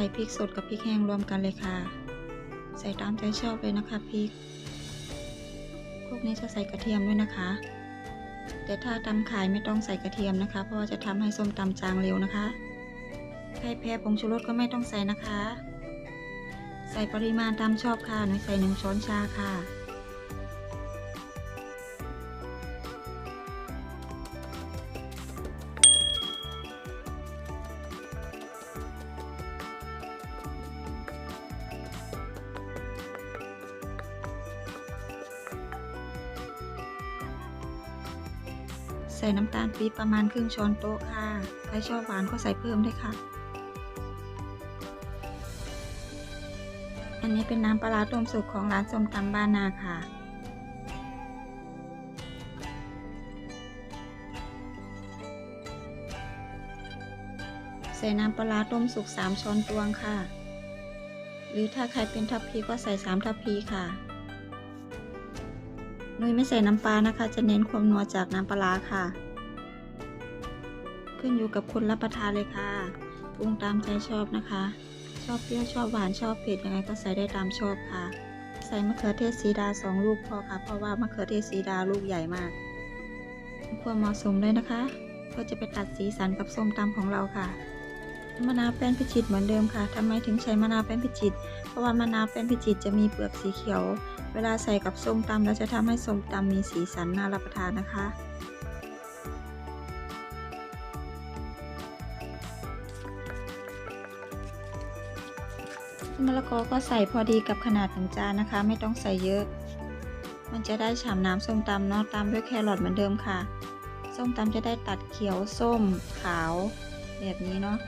ส่พริกสดกับพริกแห้งรวมกันเลยค่ะ ใส่ตามใจชอบเลยนะคะพริก พวกนี้จะใส่กระเทียมด้วยนะคะ แต่ถ้าตำขายไม่ต้องใส่กระเทียมนะคะ เพราะว่าจะทำให้ส้มตำจางเร็วนะคะใครแพ้ผงชูรสก็ไม่ต้องใส่นะคะ ใส่ปริมาณตามชอบค่ะหนูใส่หนึ่งช้อนชาค่ะ ใส่น้ำตาลปี๊บประมาณครึ่งช้อนโต๊ะค่ะ ใครชอบหวานก็ใส่เพิ่มได้ค่ะ อันนี้เป็นน้ำปลาต้มสุกของร้านส้มตำบ้านนาค่ะ ใส่น้ำปลาร้าต้มสุก3ช้อนตวงค่ะ หรือถ้าใครเป็นทัพพีก็ใส่ 3 ทัพพีค่ะ นุ้ยไม่ใส่น้ำปลานะคะ จะเน้นความนัวจากน้ำปลาค่ะ ขึ้นอยู่กับคนรับประทานเลยค่ะ ปรุงตามใจชอบนะคะ ชอบเปรี้ยวชอบหวานชอบเผ็ดยังไงก็ใส่ได้ตามชอบค่ะ ใส่มะเขือเทศสีดาสองลูกพอค่ะ เพราะว่ามะเขือเทศสีดาลูกใหญ่มากความเหมาะสมเลยนะคะเพื่อจะไปตัดสีสันกับส้มตำของเราค่ะมะนาวแป้นพิจิตเหมือนเดิมค่ะทำไมถึงใช้มะนาวแป้นพิจิต เพราะว่ามะนาวแป้นพิจิตจะมีเปลือกสีเขียว เวลาใส่กับส้มตำแล้วจะทำให้ส้มตำมีสีสันน่ารับประทานนะคะ มะละกอก็ใส่พอดีกับขนาดของจานนะคะ ไม่ต้องใส่เยอะ มันจะได้ฉ่ำน้ำส้มตำเนาะตามด้วยแครอทเหมือนเดิมค่ะ ส้มตำจะได้ตัดเขียวส้มขาว แบบนี้เนาะ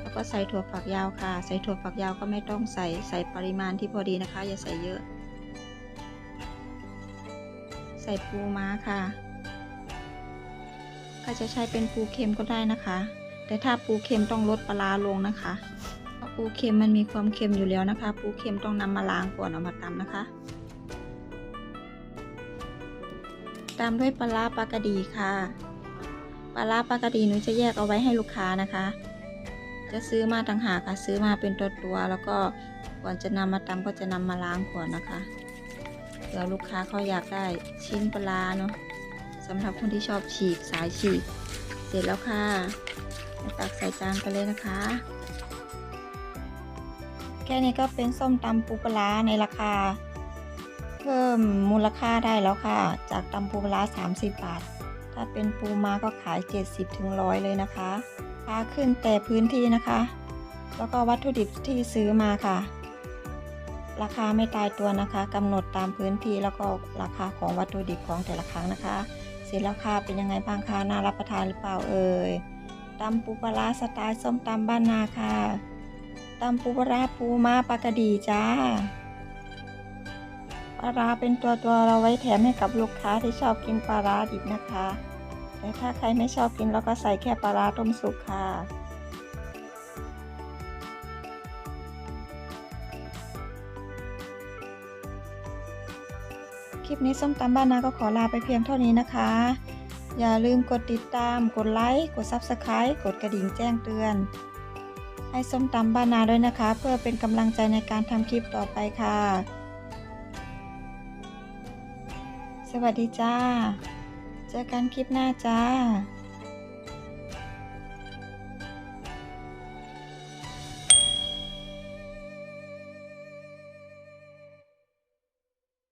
แล้วก็ใส่ถั่วฝักยาวค่ะ ใส่ถั่วฝักยาวก็ไม่ต้องใส่ใส่ปริมาณที่พอดีนะคะ อย่าใส่เยอะ ใส่ปูม้าค่ะ ก็จะใช้เป็นปูเค็มก็ได้นะคะ แต่ถ้าปูเค็มต้องลดปลาลงนะคะเพราะปูเค็มมันมีความเค็มอยู่แล้วนะคะ ปูเค็มต้องนำมาล้างก่อนเอามาตำนะคะตามด้วยปลาปลากระดีค่ะ ปลาปลากระดีหนูจะแยกเอาไว้ให้ลูกค้านะคะ จะซื้อมาต่างหากค่ะซื้อมาเป็นตัวตัวแล้วก็ก่อนจะนำมาตำก็จะนำมาล้างก่อนนะคะ เผื่อลูกค้าเขาอยากได้ชิ้นปลาเนาะสำหรับคนที่ชอบฉีกสายฉีก เสร็จแล้วค่ะมาตักใส่จานกันเลยนะคะ แค่นี้ก็เป็นส้มตำปูปลาในราคา เพิ่มมูลค่าได้แล้วค่ะ จากตำปูปลา 30 บาท ถ้าเป็นปูมาก็ขาย 70ถึง100เลยนะคะค่าขึ้นแต่พื้นที่นะคะ แล้วก็วัตถุดิบที่ซื้อมาค่ะ ราคาไม่ตายตัวนะคะกำหนดตามพื้นที่แล้วก็ราคาของวัตถุดิบของแต่ละครั้งนะคะเสร็จแล้วค่ะเป็นยังไงบ้างคะน่ารับประทานหรือเปล่าเอ่ยตำปูปลาสไตล์ส้มตำบ้านนาค่ะตำปูปลาปูมาปลากระดีจ้าปลาร้าเป็นตัวตัวเราไว้แถมให้กับลูกค้าที่ชอบกินปลาร้าดิบนะคะ แต่ถ้าใครไม่ชอบกินเราก็ใส่แค่ปลาร้าต้มสุกค่ะ คลิปนี้ส้มตำบ้านนาก็ขอลาไปเพียงเท่านี้นะคะ อย่าลืมกดติดตาม กดไลค์ กด Subscribe กดกระดิ่งแจ้งเตือน ให้ส้มตำบ้านนาด้วยนะคะ เพื่อเป็นกำลังใจในการทำคลิปต่อไปค่ะ สวัสดีจ้า เจอกันคลิปหน้าจ้า